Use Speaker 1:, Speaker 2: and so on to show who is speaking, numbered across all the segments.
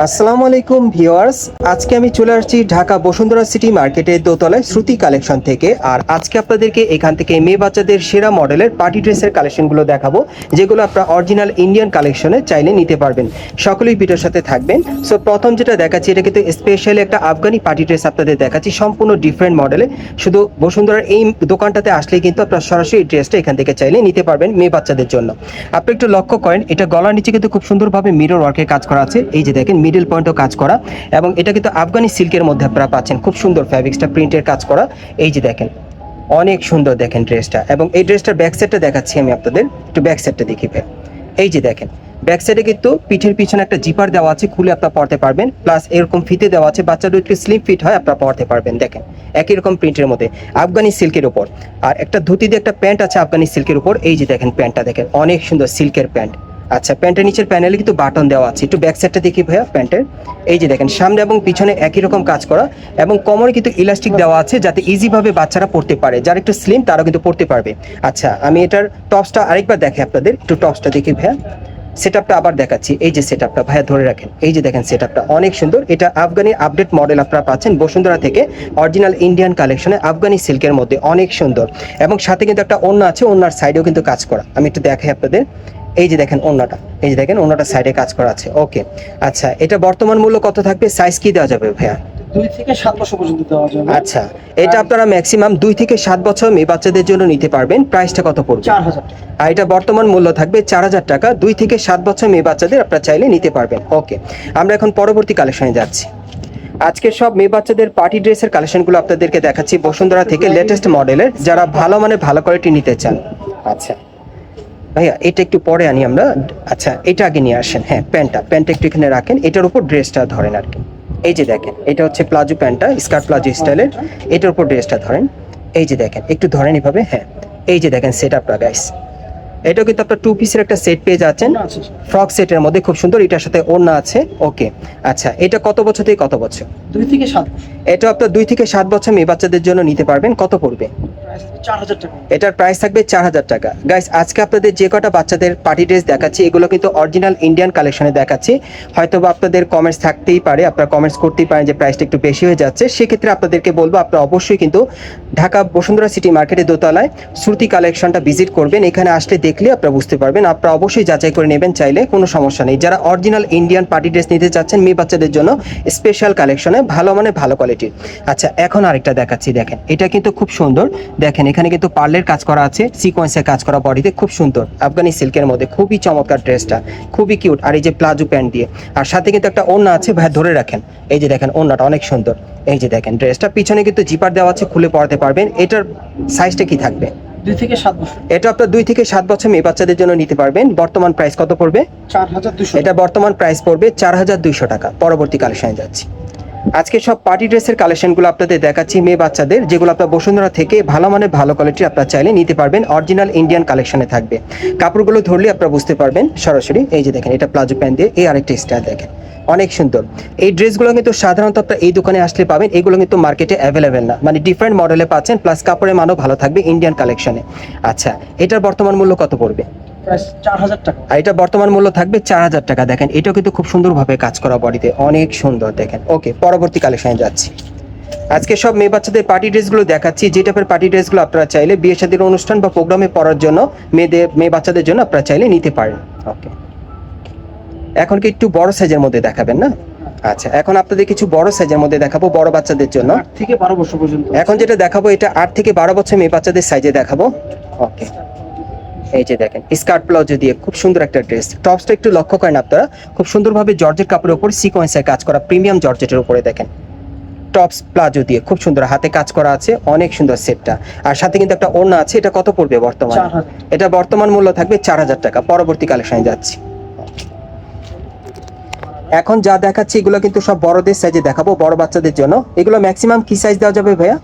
Speaker 1: আসসালামু আলাইকুম ভিউয়ার্স। আজকে আমি চলে আসছি ঢাকা বসুন্ধরা সিটি মার্কেটের দোতলায় শ্রুতি কালেকশন থেকে। আর আজকে আপনাদেরকে এখান থেকে মেয়ে বাচ্চাদের সেরা মডেলের পার্টি ড্রেসের কালেকশনগুলো দেখাবো, যেগুলো আপনারা অরিজিনাল ইন্ডিয়ান কালেকশনে চাইলে নিতে পারবেন। সকলেই ভিডিওর সাথে থাকবেন। সো প্রথম যেটা দেখাচ্ছি, এটা কিন্তু স্পেশালি একটা আফগানি পার্টি ড্রেস আপনাদের দেখাচ্ছি, সম্পূর্ণ ডিফারেন্ট মডেলে শুধু বসুন্ধরার এই দোকানটাতে আসলে কিন্তু আপনারা সরাসরি ড্রেসটা এখান থেকে চাইলে নিতে পারবেন মেয়ে বাচ্চাদের জন্য। আপনি একটু লক্ষ্য করেন, এটা গলার নিচে কিন্তু খুব সুন্দরভাবে মিরর ওয়ার্কের কাজ করা আছে। এই যে দেখেন মিডল পয়েন্টও কাজ করা এবং এটা কিন্তু আফগানি সিল্কের মধ্যে আপনারা পাচ্ছেন। খুব সুন্দর ফ্যাব্রিক্সটা প্রিন্টের কাজ করা। এই যে দেখেন, অনেক সুন্দর দেখেন ড্রেসটা এবং এই ড্রেসটার ব্যাক সাইডটা দেখাচ্ছি আমি আপনাদের, একটু ব্যাক সাইডটা দেখি ভাই। এই যে দেখেন ব্যাক সাইডে কিন্তু পিঠের পিছনে একটা জিপার দেওয়া আছে, খুলে আপনারা পড়তে পারবেন। প্লাস এরকম ফিতে দেওয়া আছে, বাচ্চাদের একটু স্লিম ফিট হয়, আপনারা পড়তে পারবেন, দেখেন। একই রকম প্রিন্টের মধ্যে, আফগানি সিল্কের উপর। আর একটা ধুতি দিয়ে একটা প্যান্ট আছে আফগানি সিল্কের উপর, এই যে দেখেন প্যান্টটা দেখেন, অনেক সুন্দর সিল্কের প্যান্ট আচ্ছা প্যান্টের নিচের প্যানেলে কিন্তু বাটন দেওয়া আছে। একটু ব্যাক সাইডটা দেখি ভাইয়া প্যান্টের। এই যে দেখেন, সামনে এবং পিছনে একই রকম কাজ করা এবং কোমরে কিন্তু ইলাস্টিক দেওয়া আছে যাতে ইজিভাবে বাচ্চারা পড়তে পারে। যারা একটু স্লিম তারাও কিন্তু পড়তে পারবে। আচ্ছা আমি এটার টপসটা আরেকবার দেখে আপনাদের। একটু টপসটা দেখি ভাইয়া। সেটআপটা আবার দেখাচ্ছি। এই যে সেটআপটা ভাইয়া ধরে রাখেন। এই যে দেখেন সেটআপটা অনেক সুন্দর। এটা আফগানি আপডেট মডেল আপনারা পাচ্ছেন বসুন্ধরা থেকে। অরিজিনাল ইন্ডিয়ান কালেকশনে আফগানি সিল্কের মধ্যে। অনেক সুন্দর। এবং সাথে কিন্তু একটা অন্য আছে অন্যার সাইডেও কিন্তু কাজ করা। আমি একটু দেখাই আপনাদের। এই যে দেখেন অন্যটা এই যে দেখেন অন্যটা সাইডে কাজ করা আছে। ওকে আচ্ছা এটা বর্তমান মূল্য কত থাকবে? সাইজ কি দেওয়া যাবে ভাইয়া?
Speaker 2: দুই থেকে সাত বছর পর্যন্ত দেওয়া যাবে।
Speaker 1: আচ্ছা এটা আপনারা ম্যাক্সিমাম দুই থেকে সাত বছর মেয়ে বাচ্চাদের জন্য নিতে পারবেন। প্রাইসটা কত পড়বে?
Speaker 2: চার হাজার
Speaker 1: আর এটা বর্তমান মূল্য থাকবে চার হাজার টাকা। দুই থেকে সাত বছর মেয়ে বাচ্চাদের আপনারা চাইলে নিতে পারবেন। ওকে আমরা এখন পরবর্তী কালেকশনে যাচ্ছি। আজকে সব মেয়ে বাচ্চাদের পার্টি ড্রেসের কালেকশনগুলো আপনাদেরকে দেখাচ্ছি বসুন্ধরা থেকে লেটেস্ট মডেলের যারা ভালো মানে ভালো কোয়ালিটি নিতে চান। আচ্ছা। ভাইয়া এটা একটু পরে আনি আমরা। আচ্ছা এটা আগে নিয়ে আসেন। হ্যাঁ প্যান্টটা। প্যান্টটা একটু এখানে রাখেন। এটার উপর ড্রেসটা ধরেন আর কি। এই যে দেখেন এটা হচ্ছে প্লাজো প্যান্টটা স্কার্ট প্লাজো স্টাইলের। এটার উপর ড্রেসটা ধরেন। এই যে দেখেন একটু ধরেন এভাবে। হ্যাঁ এই যে দেখেন সেট আপটা গাইস এটাও কিন্তু আপনার টু পিসের একটা সেট পেয়ে যাচ্ছেন। ফ্রক সেটের মধ্যে খুব সুন্দর। এটার সাথে ওড়না আছে। ওকে আচ্ছা এটা কত বছর থেকে কত বছর?
Speaker 2: দুই থেকে সাত
Speaker 1: এটা আপনার দুই থেকে সাত বছর মেয়ে বাচ্চাদের জন্য নিতে পারবেন। কত পড়বে? এটার প্রাইস থাকবে চার হাজার টাকা। গাইস আজকে আপনাদের যে কটা বাচ্চাদের পার্টি ড্রেস দেখাচ্ছি, এগুলো কিন্তু অরিজিনাল ইন্ডিয়ান কালেকশনে দেখাচ্ছি। হয়তো বা আপনাদের কমেন্টস থাকতেই পারে, আপনারা কমেন্টস করতেই পারেন যে প্রাইসটা একটু বেশি হয়ে যাচ্ছে। সেক্ষেত্রে আপনাদেরকে বলব, আপনারা অবশ্যই কিন্তু ঢাকা বসুন্ধরা সিটি মার্কেটের দোতলায় শ্রুতি কালেকশনটা ভিজিট করবেন। এখানে আসলে দেখলে আপনারা বুঝতে পারবেন, আপনারা অবশ্যই যাচাই করে নেবেন চাইলে, কোনো সমস্যা নেই। যারা অরিজিনাল ইন্ডিয়ান পার্টি ড্রেস নিতে চাচ্ছেন, মেয়ে বাচ্চাদের জন্য স্পেশাল কালেকশনে ভালো মানে ভালো কোয়ালিটির আচ্ছা এখন আরেকটা দেখাচ্ছি, দেখেন। এটা কিন্তু খুব সুন্দর। দেখেন এখানে কিন্তু পার্লের কাজ করা আছে সিকোয়েন্সের কাজ করা বডিতে খুব সুন্দর। আফগানি সিল্কের মধ্যে খুবই চমৎকার ড্রেসটা খুবই কিউট। আর এই যে প্লাজো প্যান্ট দিয়ে আর সাথে কিন্তু একটা ওড়না আছে ভাই ধরে রাখেন। এই যে দেখেন ওড়নাটা অনেক সুন্দর। এই যে দেখেন ড্রেসটা পিছনে কিন্তু জিপার দেওয়া আছে খুলে পড়াতে পারবেন। এটার সাইজটা কি থাকবে?
Speaker 2: দুই থেকে সাত বছর।
Speaker 1: এটা আপনার দুই থেকে সাত বছর মেয়ে বাচ্চাদের জন্য নিতে পারবেন। বর্তমান প্রাইস কত পড়বে?
Speaker 2: চার হাজার দুশো
Speaker 1: এটা বর্তমান প্রাইস পড়বে চার হাজার দুইশো টাকা। পরবর্তী কালেকশনে যাচ্ছি। আজকে সব পার্টি ড্রেসের কালেকশনগুলো আপনাদের দেখাচ্ছি, মেয়ে বাচ্চাদের, যেগুলো আপনার বসুন্ধরা থেকে ভালো মানে ভালো কোয়ালিটির আপনার চাইলে নিতে পারবেন। অরিজিনাল ইন্ডিয়ান কালেকশনে থাকবে। কাপড়গুলো ধরলে আপনারা বুঝতে পারবেন, সরাসরি এই যে দেখেন, এটা প্লাজো প্যান্ট দিয়ে এই আরেকটা স্টাইল দেখেন। অনেক সুন্দর। এই ড্রেসগুলো কিন্তু সাধারণত আপনার এই দোকানে আসলে পাবেন, এগুলো কিন্তু মার্কেটে অ্যাভেলেবেল না। মানে ডিফারেন্ট মডেলে পাচ্ছেন প্লাস কাপড়ের মানও ভালো থাকবে ইন্ডিয়ান কালেকশনে আচ্ছা এটার বর্তমান মূল্য কত পড়বে? এটা বর্তমান মূল্য থাকবে চার হাজার টাকা। দেখেন এটাও কিন্তু খুব সুন্দরভাবে কাজ করা বডিতে। অনেক সুন্দর দেখেন। ওকে পরবর্তী কালেকশনে যাচ্ছি। আজকে সব মেয়ে বাচ্চাদের পার্টি ড্রেসগুলো দেখাচ্ছি। যে টাইপের পার্টি ড্রেসগুলো আপনারা চাইলে বিয়ে শাদীর অনুষ্ঠান বা প্রোগ্রামে পড়ার জন্য মেয়েদের মেয়ে বাচ্চাদের জন্য আপনারা চাইলে নিতে পারেন। ওকে। এখন কি একটু বড় সাইজের মধ্যে দেখাবেন না? আচ্ছা এখন আপনাদের কিছু বড় সাইজের মধ্যে দেখাবো বড় বাচ্চাদের জন্য।
Speaker 2: থেকে বারো বছর পর্যন্ত।
Speaker 1: এখন যেটা দেখাবো এটা আট থেকে বারো বছর মেয়ে বাচ্চাদের সাইজে দেখাবো। ওকে। এই যে দেখেন স্কার্ট প্লাজো দিয়ে খুব সুন্দর একটা ড্রেস। টপসটা একটু লক্ষ্য করেন আপনারা খুব সুন্দরভাবে জর্জেট কাপড়ের উপর সিকোয়েন্সের কাজ করা প্রিমিয়াম জর্জেটের উপরে দেখেন। টপস প্লাজো দিয়ে খুব সুন্দর হাতে কাজ করা আছে অনেক সুন্দর সেটটা। আর সাথে কিন্তু একটা ওড়না আছে এটা কত পড়বে বর্তমানে? এটা বর্তমান মূল্য থাকবে চার হাজার টাকা পরবর্তী কালেকশনে যাচ্ছি। এখন যা দেখাচ্ছি এগুলো কিন্তু সব বড়দের সাইজে দেখাবো বড় বাচ্চাদের জন্য। এগুলো ম্যাক্সিমাম কি সাইজ দেওয়া যাবে ভাইয়া?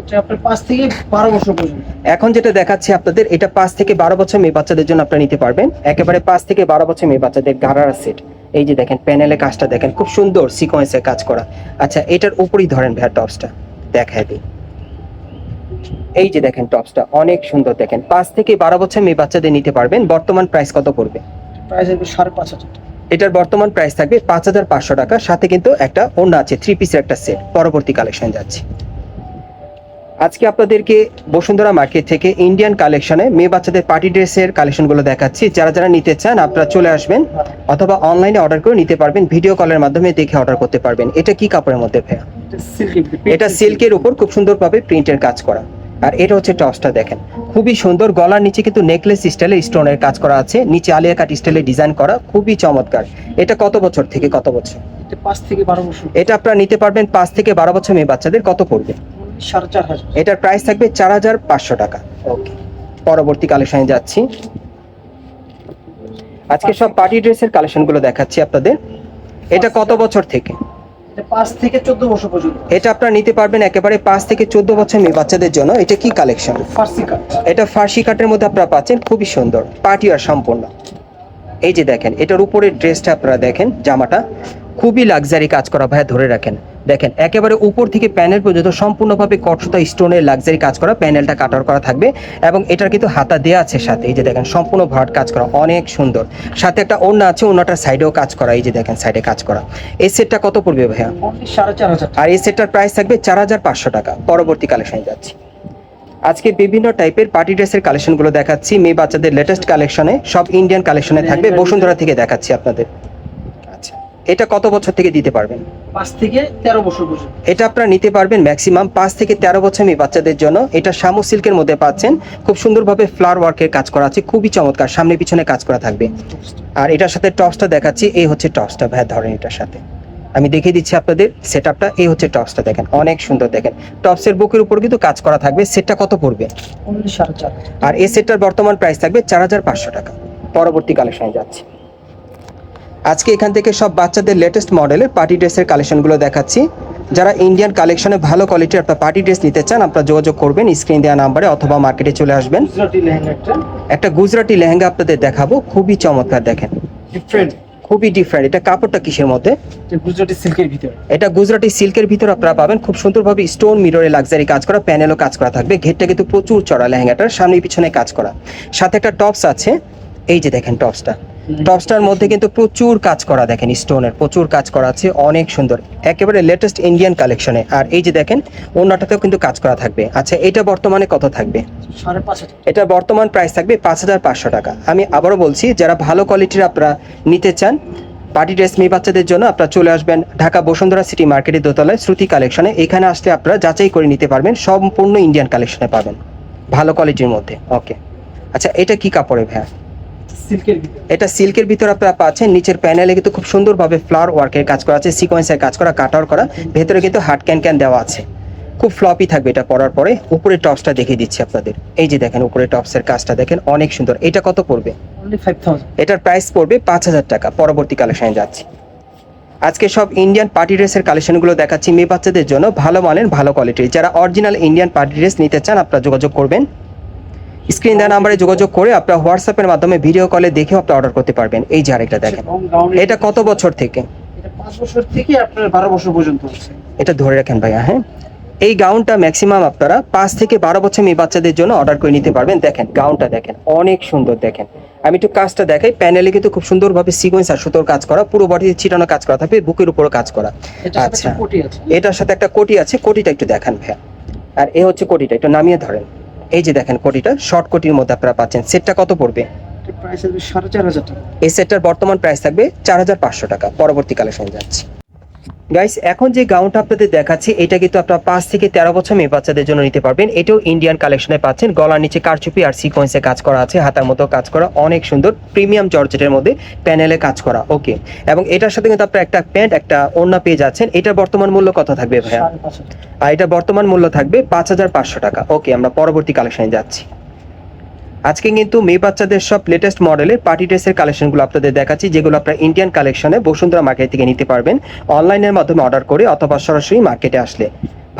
Speaker 2: এটা আপনার পাঁচ থেকে বারো বছর পর্যন্ত।
Speaker 1: এখন যেটা দেখাচ্ছি আপনাদের এটা পাঁচ থেকে বারো বছর মেয়ে বাচ্চাদের জন্য আপনারা নিতে পারবেন। একেবারে পাঁচ থেকে বারো বছর মেয়ে বাচ্চাদের গারারা সেট। এই যে দেখেন প্যানেলে কাজটা দেখেন খুব সুন্দর সিকোয়েন্সে কাজ করা। আচ্ছা এটার উপরই ধরেন ভাইয়া টপসটা। দেখায় দিই। এই যে দেখেন টপসটা অনেক সুন্দর দেখেন। পাঁচ থেকে বারো বছর মেয়ে বাচ্চাদের নিতে পারবেন। বর্তমান প্রাইস কত পড়বে?
Speaker 2: প্রাইস হবে সাড়ে পাঁচ হাজার
Speaker 1: এটার বর্তমান প্রাইস থাকবে পাঁচ হাজার পাঁচশো টাকা। সাথে কিন্তু একটা অন্য আছে থ্রি পিসের একটা সেট পরবর্তী কালেকশন যাচ্ছে। আজকে আপনাদেরকে বসুন্ধরা মার্কেট থেকে ইন্ডিয়ান কালেকশনে মেয়ে বাচ্চাদের পার্টি ড্রেসের কালেকশনগুলো দেখাচ্ছি। যারা যারা নিতে চান আপনারা চলে আসবেন অথবা অনলাইনে অর্ডার করে নিতে পারবেন ভিডিও কলের মাধ্যমে দেখে অর্ডার করতে পারবেন। এটা কি কাপড়ের মধ্যে ভাইয়া? এটা সিল্কের উপর খুব সুন্দরভাবে প্রিন্টের কাজ করা। আর এটা হচ্ছে টপসটা দেখেন। খুবই সুন্দর গলার নিচে কিন্তু নেকলেস স্টাইলে স্টোনের কাজ করা আছে। নিচে আলিয়া কাট স্টাইলে ডিজাইন করা খুবই চমৎকার। এটা কত বছর থেকে কত বছর?
Speaker 2: পাঁচ থেকে বারো বছর।
Speaker 1: এটা আপনারা নিতে পারবেন পাঁচ থেকে বারো বছর মেয়ে বাচ্চাদের কত পড়বে?
Speaker 2: সাড়ে চার হাজার।
Speaker 1: এটার প্রাইস থাকবে চার হাজার পাঁচশো টাকা। ওকে পরবর্তী কালেকশনে যাচ্ছি। আজকে সব পার্টি ড্রেসের কালেকশনগুলো দেখাচ্ছি আপনাদের। এটা কত বছর থেকে?
Speaker 2: এটা পাঁচ থেকে চোদ্দ বছর পর্যন্ত।
Speaker 1: এটা আপনারা নিতে পারবেন একেবারে পাঁচ থেকে চোদ্দ বছর মেয়ে বাচ্চাদের জন্য। এটা কি কালেকশন
Speaker 2: ফার্সি কাট।
Speaker 1: এটা ফার্সি কাটের মধ্যে আপনারা পাচ্ছেন খুবই সুন্দর। পার্টি আর সম্পূর্ণ। এই যে দেখেন এটার উপরের ড্রেসটা আপনারা দেখেন জামাটা। খুবই লাক্সারি কাজ করা ভাইয়া ধরে রাখেন। দেখেন একেবারে উপর থেকে প্যানেল পর্যন্ত সম্পূর্ণভাবে কটসুতা স্টোনের লাক্সারি কাজ করা প্যানেলটা কাটার করা থাকবে এবং এটার কিন্তু হাতা দেওয়া আছে সাথে। এই যে দেখেন সম্পূর্ণ ভাট কাজ করা অনেক সুন্দর। সাথে একটা ওড়না আছে ওড়নাটার সাইডেও কাজ করা এই যে দেখেন সাইডে কাজ করা। এই সেটটা কত পড়বে ভাইয়া?
Speaker 2: সাড়ে চার হাজার
Speaker 1: আর এই সেটটার প্রাইস থাকবে চার হাজার পাঁচশো টাকা। পরবর্তী কালেকশনে যাচ্ছি। আজকে বিভিন্ন টাইপের পার্টি ড্রেসের কালেকশনগুলো দেখাচ্ছি। মেয়ে বাচ্চাদের লেটেস্ট কালেকশনে সব ইন্ডিয়ান কালেকশনে থাকবে। বসুন্ধরা থেকে দেখাচ্ছি আপনাদের। এটা কত বছর থেকে দিতে পারবেন?
Speaker 2: পাঁচ থেকে তেরো বছর পর্যন্ত।
Speaker 1: এটা আপনারা নিতে পারবেন ম্যাক্সিমাম পাঁচ থেকে তেরো বছর মেয়ে বাচ্চাদের জন্য। এটা শামু সিল্কের মধ্যে পাচ্ছেন। খুব সুন্দরভাবে ফ্লাওয়ার ওয়ার্কের কাজ করা আছে। খুবই চমৎকার। সামনে পিছনে কাজ করা থাকবে। আর এটার সাথে টপসটা দেখাচ্ছি। এই হচ্ছে টপসটা। ভাই ধরেন এটার সাথে। আমি দেখিয়ে দিচ্ছি আপনাদের সেট আপটা এই হচ্ছে টপসটা দেখেন। অনেক সুন্দর দেখেন। টপসের বুকের উপর কিন্তু কাজ করা থাকবে। সেটটা কত পড়বে? আর এই সেটটার বর্তমান প্রাইস থাকবে চার হাজার পাঁচশো টাকা। পরবর্তী কালেকশনে যাচ্ছি। আজকে এখান থেকে সব বাচ্চাদের লেটেস্ট মডেলের পার্টি ড্রেসের কালেকশনগুলো দেখাচ্ছি। যারা ইন্ডিয়ান কালেকশনে ভালো কোয়ালিটির আপনার পার্টি ড্রেস নিতে চান আপনারা যোগাযোগ করবেন স্ক্রিন দেওয়া নাম্বারে অথবা মার্কেটে চলে আসবেন।
Speaker 2: একটা।
Speaker 1: গুজরাটি লেহেঙ্গা আপনাদের দেখাবো খুবই চমৎকার দেখেন।
Speaker 2: ডিফারেন্ট
Speaker 1: খুবই ডিফারেন্ট এটা কাপড়টা কিসের মধ্যে?
Speaker 2: গুজরাটি সিল্কের ভিতরে।
Speaker 1: এটা গুজরাটি সিল্কের ভিতর আপনারা পাবেন। খুব সুন্দরভাবে স্টোন মিররে লাক্সারি কাজ করা প্যানেলও কাজ করা থাকবে। ঘেরটা কিন্তু প্রচুর চড়া লেহেঙ্গাটার সামনে পিছনে কাজ করা। সাথে একটা টপস আছে। এই যে দেখেন টপসটা টপসটার মধ্যে কিন্তু প্রচুর কাজ করা দেখেন স্টোনের প্রচুর কাজ করা আছে অনেক সুন্দর। একেবারে লেটেস্ট ইন্ডিয়ান কালেকশনে আর এই যে দেখেন অন্যটাতেও কিন্তু কাজ করা থাকবে। আচ্ছা এটা বর্তমানে কত থাকবে? এটা বর্তমান প্রাইস থাকবে পাঁচ হাজার পাঁচশো টাকা। আমি আবারও বলছি যারা ভালো কোয়ালিটির আপনারা নিতে চান পার্টি ড্রেস মেয়ে বাচ্চাদের জন্য আপনারা চলে আসবেন ঢাকা বসুন্ধরা সিটি মার্কেটের দোতলায় শ্রুতি কালেকশনে এখানে আসলে আপনারা যাচাই করে নিতে পারবেন সম্পূর্ণ ইন্ডিয়ান কালেকশনে পাবেন। ভালো কোয়ালিটির মধ্যে ওকে আচ্ছা এটা কি কাপড়ে ভাইয়া? এটা সিল্কের ভিতর আপনারা পাচ্ছেন নিচের প্যানেলে কিন্তু খুব সুন্দরভাবে ফ্লাওয়ার ওয়ার্কের কাজ করা আছে সিকোয়েন্সের কাজ করা কাটার করা ভেতরে কিন্তু হার্ড ক্যান ক্যান দেওয়া আছে। খুব ফ্লপি থাকবে এটা পরার পরে উপরে টপসটা দেখিয়ে দিচ্ছি আপনাদের। এই যে দেখেন উপরে টপসের কাজটা দেখেন অনেক সুন্দর। এটা কত পড়বে? এটার প্রাইস পড়বে পাঁচ হাজার টাকা পরবর্তী কালেকশনে যাচ্ছি। আজকে সব ইন্ডিয়ান পার্টি ড্রেসের কালেকশনগুলো দেখাচ্ছি মেয়ে বাচ্চাদের জন্য ভালো মানের ভালো কোয়ালিটির যারা অরিজিনাল ইন্ডিয়ান পার্টি ড্রেস নিতে চান আপনারা যোগাযোগ করবেন। স্ক্রিন দেওয়া নাম্বারে যোগাযোগ করে আপনারা হোয়াটসঅ্যাপের মাধ্যমে ভিডিও কলে দেখেও আপনি অর্ডার করতে পারবেন। এই যে আরেকটা দেখেন। এটা কত বছর থেকে?
Speaker 2: বছর থেকে আপনার বারো বছর পর্যন্ত আছে
Speaker 1: এটা ধরে রাখেন ভাইয়া হ্যাঁ? এই গাউনটা ম্যাক্সিমাম আপনারা পাঁচ থেকে বারো বছর মেয়ে বাচ্চাদের জন্য অর্ডার করে নিতে পারবেন। দেখেন গাউনটা দেখেন অনেক সুন্দর দেখেন। আমি একটু কাজটা দেখাই প্যানেলে কিন্তু খুব সুন্দরভাবে সিকোয়েন্স আর সুতোর কাজ করা পুরো বডিতে ছিটানো কাজ করা থাকবে বুকের উপরও কাজ করা। আচ্ছা। এটার সাথে একটা কোটি আছে কোটিটা একটু দেখান ভাইয়া। আর এ হচ্ছে কোটিটা একটু নামিয়ে ধরেন। এই যে দেখেন কোটিটা শর্ট কোটির মধ্যে আপনারা পাচ্ছেন। সেটটা কত পড়বে? এই সেটটার বর্তমান প্রাইস থাকবে চার হাজার পাঁচশো টাকা। পরবর্তীকালে শুনে যাচ্ছি। গাইস এখন যে গাউনটা আপনাদের দেখাচ্ছি এটা কিন্তু আপনারা পাঁচ থেকে তেরো বছর মেয়ে বাচ্চাদের জন্য নিতে পারবেন। এটাও ইন্ডিয়ান কালেকশনে পাচ্ছেন। গলার নিচে কারচুপি আর সিকোয়েন্সে কাজ করা আছে হাতার মতো কাজ করা অনেক সুন্দর। প্রিমিয়াম জর্জেটের মধ্যে প্যানেলে কাজ করা ওকে এবং এটার সাথে কিন্তু আপনার একটা প্যান্ট একটা ওড়না পেয়ে যাচ্ছেন। এটার বর্তমান মূল্য কত থাকবে ভাইয়া? আর এটা বর্তমান মূল্য থাকবে পাঁচ হাজার পাঁচশো টাকা ওকে আমরা পরবর্তী কালেকশনে যাচ্ছি। আজকে কিন্তু মেয়ে বাচ্চাদের সব লেটেস্ট মডেলের পার্টি ড্রেসের কালেকশনগুলো আপনাদের দেখাচ্ছি, যেগুলো আপনারা ইন্ডিয়ান কালেকশনে বসুন্ধরা মার্কেট থেকে নিতে পারবেন। অনলাইনের মাধ্যমে অর্ডার করে অথবা সরাসরি মার্কেটে আসলে।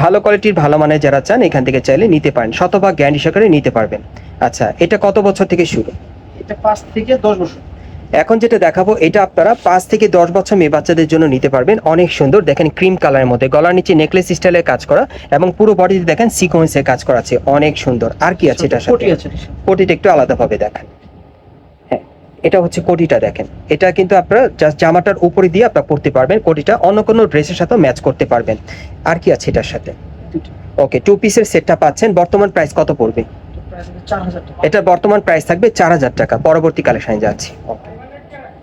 Speaker 1: ভালো কোয়ালিটির ভালো মানের যারা চান, এখান থেকে চাইলে নিতে পারেন। শতভাগ গ্যারান্টি সহকারে নিতে পারবেন। আচ্ছা এটা কত বছর থেকে শুরু?
Speaker 2: এটা পাঁচ থেকে দশ বছর।
Speaker 1: এখন যেটা দেখাবো এটা আপনারা পাঁচ থেকে দশ বছর মেয়ে বাচ্চাদের জন্য নিতে পারবেন। অনেক সুন্দর দেখেন ক্রিম কালারের মধ্যে। গলার নিচে নেকলেস স্টাইলের কাজ করা এবং পুরো বডিতে দেখেন সিকোয়েন্সের কাজ করা আছে। অনেক সুন্দর। আর কি আছে এটা সাথে? কোটিটা একটু আলাদাভাবে দেখান। হ্যাঁ এটা হচ্ছে কোটিটা দেখেন। এটা কিন্তু আপনারা জাস্ট জামাটার উপরে দিয়ে আপনারা পরতে পারবেন। কোটিটা অন্য কোনো ড্রেসের সাথেও ম্যাচ করতে পারবেন। আর কি আছে এটার সাথে? ওকে টু পিসের সেটটা পাচ্ছেন। বর্তমান প্রাইস কত পড়বে? এটার বর্তমান প্রাইস থাকবে চার হাজার টাকা। পরবর্তী কালেকশনে যাচ্ছি।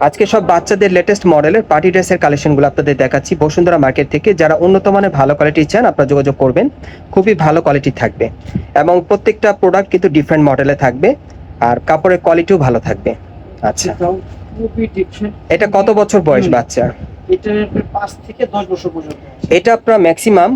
Speaker 1: আজকে সব বাচ্চাদের লেটেস্ট মডেলের পার্টি ড্রেসের কালেকশনগুলো আপনাদের দেখাচ্ছি। বসুন্ধরা মার্কেট থেকে যারা উন্নত মানের ভালো কোয়ালিটি চান আপনারা যোগাযোগ করবেন। খুবই ভালো কোয়ালিটি থাকবে। এবং প্রত্যেকটা প্রোডাক্ট কিন্তু ডিফারেন্ট মডেলে থাকবে। আর কাপড়ের কোয়ালিটিও ভালো থাকবে। আচ্ছা। এটা কত বছর বয়স বাচ্চা।
Speaker 2: এটা আপনারা
Speaker 1: ম্যাক্সিমাম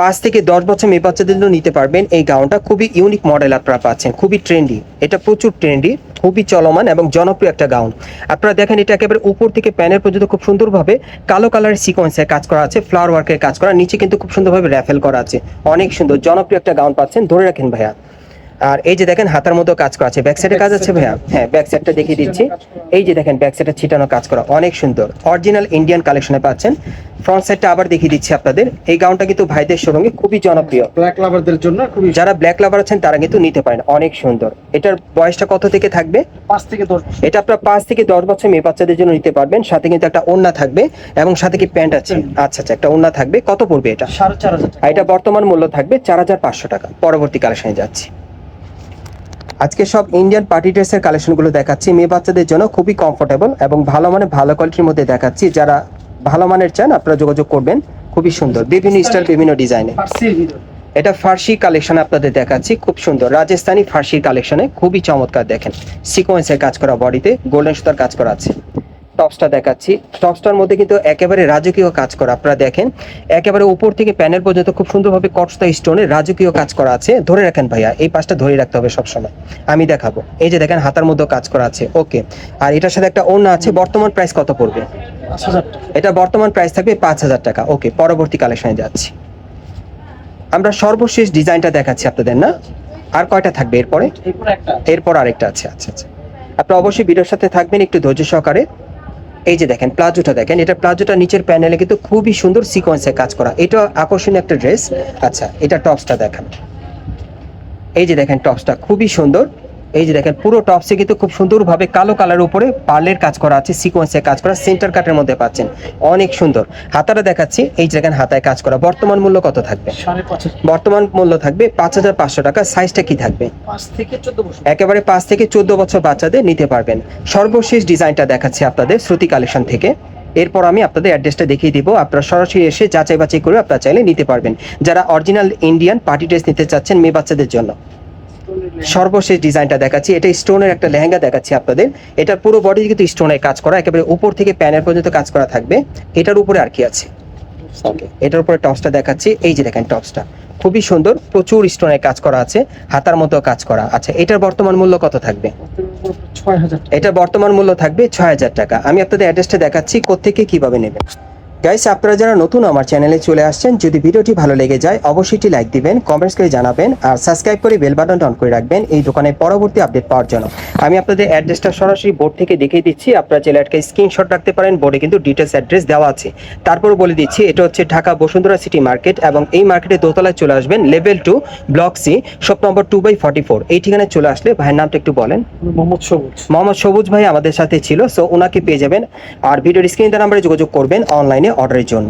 Speaker 1: পাঁচ থেকে দশ বছর মেয়ে বাচ্চাদের জন্য নিতে পারবেন। এই গাউনটা খুবই ইউনিক মডেল আপনারা পাচ্ছেন। খুবই ট্রেন্ডি এটা প্রচুর ট্রেন্ডি খুবই চলমান এবং জনপ্রিয় একটা গাউন। আপনারা দেখেন এটা একেবারে উপর থেকে প্যানের পর্যন্ত খুব সুন্দরভাবে কালো কালারের সিকোয়েন্সে কাজ করা আছে ফ্লাওয়ার ওয়ার্কের কাজ করা, নিচে কিন্তু খুব সুন্দরভাবে র্যাফেল করা আছে। অনেক সুন্দর, জনপ্রিয় একটা গাউন পাচ্ছেন, ধরে রাখেন ভাইয়া। আর এই যে দেখেন হাতার মতো কাজ করা আছে। ব্যাক সাইডে কাজ আছে ভাইয়া? হ্যাঁ ব্যাক সাইডটা দেখিয়ে দিচ্ছি। এই যে দেখেন ব্যাক সাইডে ছিটানো কাজ করা অনেক সুন্দর। অরিজিনাল ইন্ডিয়ান কালেকশনে পাচ্ছেন। ফ্রন্ট সাইডটা আবার দেখিয়ে দিচ্ছি আপনাদের। এই গাউনটা কিন্তু ভাইদের সঙ্গে খুবই জনপ্রিয়।
Speaker 2: ব্ল্যাক লাভারদের জন্য খুবই
Speaker 1: যারা ব্ল্যাক লাভার আছেন তারা কিন্তু নিতে পারেন। অনেক সুন্দর। এটার বয়সটা কত থেকে থাকবে?
Speaker 2: পাঁচ থেকে দশ
Speaker 1: এটা আপনার পাঁচ থেকে দশ বছর মেয়ে বাচ্চাদের জন্য নিতে পারবেন। সাথে কিন্তু একটা ওড়না থাকবে এবং সাথে কি প্যান্ট আছে? আচ্ছা আচ্ছা একটা ওড়না থাকবে। কত পড়বে এটা?
Speaker 2: সাড়ে চার হাজার টাকা।
Speaker 1: এটা বর্তমান মূল্য থাকবে চার হাজার পাঁচশো টাকা। পরবর্তী কালেকশনে যাচ্ছি। আজকে সব ইন্ডিয়ান পার্টি ড্রেসের কালেকশনগুলো দেখাচ্ছি। মেয়ে বাচ্চাদের জন্য খুবই কমফোর্টেবল এবং ভালো মানে ভালো কোয়ালিটির মধ্যে দেখাচ্ছি। যারা ভালো মানের চান আপনারা যোগাযোগ করবেন। খুবই সুন্দর। বিভিন্ন স্টাইল বিভিন্ন ডিজাইনে এটা ফার্সি কালেকশন আপনাদের দেখাচ্ছি। খুব সুন্দর। রাজস্থানি ফার্সি কালেকশনে খুবই চমৎকার দেখেন। সিকোয়েন্সের কাজ করা বডিতে গোল্ডেন সুতার কাজ করা আছে। টপসটা দেখাচ্ছি। টপসটার মধ্যে কিন্তু একেবারে রাজকীয় কাজ করা আপনারা দেখেন। একেবারে উপর থেকে প্যানেল পর্যন্ত খুব সুন্দরভাবে কটসটা স্টোনে রাজকীয় কাজ করা আছে। ধরে রাখেন ভাইয়া এই পাশটা ধরে রাখতে হবে সবসময়। আমি দেখাবো। এই যে দেখেন হাতার মধ্যে কাজ করা আছে। ওকে। আর এটার সাথে একটা ওড়না আছে বর্তমান প্রাইস কত পড়বে? এটা বর্তমান প্রাইস থাকবে পাঁচ হাজার টাকা। ওকে পরবর্তী কালেকশনে যাচ্ছি। আমরা সর্বশেষ ডিজাইনটা দেখাচ্ছি আপনাদের না? আর কয়টা থাকবে এরপরে?
Speaker 2: এরপর
Speaker 1: আরেকটা আছে আচ্ছা আচ্ছা। আপনারা অবশ্যই ভিডিওর সাথে থাকবেন একটু ধৈর্য সহকারে। এই যে দেখেন, প্লাজোটা দেখেন, এটা প্লাজোটা নিচের প্যানেলে কিন্তু খুবই সুন্দর সিকোয়েন্সে কাজ করা। এটা আকর্ষণীয় একটা ড্রেস আচ্ছা এটা টপসটা দেখেন। এই যে দেখেন, টপসটা খুবই সুন্দর। এই যে দেখেন পুরো টপসে কিন্তু খুব সুন্দরভাবে কালো কালার উপরে পার্লের কাজ করা আছে সিকোয়েন্সে কাজ করা সেন্টার কাটের মধ্যে পাচ্ছেন। অনেক সুন্দর। হাতাটা দেখাচ্ছি এই যে দেখেন হাতায় কাজ করা। বর্তমান মূল্য কত থাকবে? বর্তমান মূল্য থাকবে পাঁচ হাজার পাঁচশো টাকা। সাইজটা কি থাকবে? একেবারে পাঁচ থেকে চোদ্দ বছর বাচ্চাদের নিতে পারবেন। সর্বশেষ ডিজাইনটা দেখাচ্ছি আপনাদের শ্রুতি কালেকশন থেকে। এরপর আমি আপনাদের অ্যাড্রেসটা দেখিয়ে দিব। আপনারা সরাসরি এসে যাচাই বাছাই করে আপনারা চাইলে নিতে পারবেন। যারা অরিজিনাল ইন্ডিয়ান পার্টি ড্রেস নিতে চাচ্ছেন মেয়ে বাচ্চাদের জন্য। সর্বশেষ ডিজাইনটা দেখাচ্ছি। এটা স্টোনের একটা লেহেঙ্গা দেখাচ্ছি আপনাদের। এটার পুরো বডি কিন্তু স্টোনের কাজ করা একেবারে উপর থেকে প্যানের পর্যন্ত কাজ করা থাকবে। এটার উপরে আর কি আছে? এটার উপরে টপসটা দেখাচ্ছি। এই যে দেখেন টপসটা। খুবই সুন্দর প্রচুর স্টোনের কাজ করা আছে হাতার মতো কাজ করা। আচ্ছা এটার বর্তমান মূল্য কত থাকবে? এটা বর্তমান মূল্য থাকবে ছয় হাজার টাকা। আমি আপনাদের অ্যাড্রেসটা দেখাচ্ছি কোথেকে কীভাবে নেবেন? গাইস আপনারা যারা নতুন আমার চ্যানেলে চলে আসছেন যদি ভিডিওটি ভালো লেগে যায় অবশ্যই একটি লাইক দিবেন কমেন্টস করে জানাবেন আর সাবস্ক্রাইব করে বেল বাটনটা অন করে রাখবেন এই দোকানের পরবর্তী আপডেট পাওয়ার জন্য। আমি আপনাদের অ্যাড্রেসটা সরাসরি বোর্ড থেকে দেখিয়ে দিচ্ছি। আপনারা চাইলে একটা স্ক্রিনশট রাখতে পারেন বোর্ডে কিন্তু ডিটেলস অ্যাড্রেস দেওয়া আছে। তারপর বলে দিচ্ছি এটা হচ্ছে ঢাকা বসুন্ধরা সিটি মার্কেট এবং এই মার্কেটে দোতলায় চলে আসবেন level two block C shop number two by forty four এই ঠিকানায় চলে আসলে ভাইয়ের নামটা একটু বলেন।
Speaker 2: মোহাম্মদ সবুজ।
Speaker 1: মোহাম্মদ সবুজ ভাই আমাদের সাথে ছিল সো ওনাকে পেয়ে যাবেন আর ভিডিওর স্ক্রিন নাম্বারে যোগাযোগ করবেন অর্ডারের জন্য।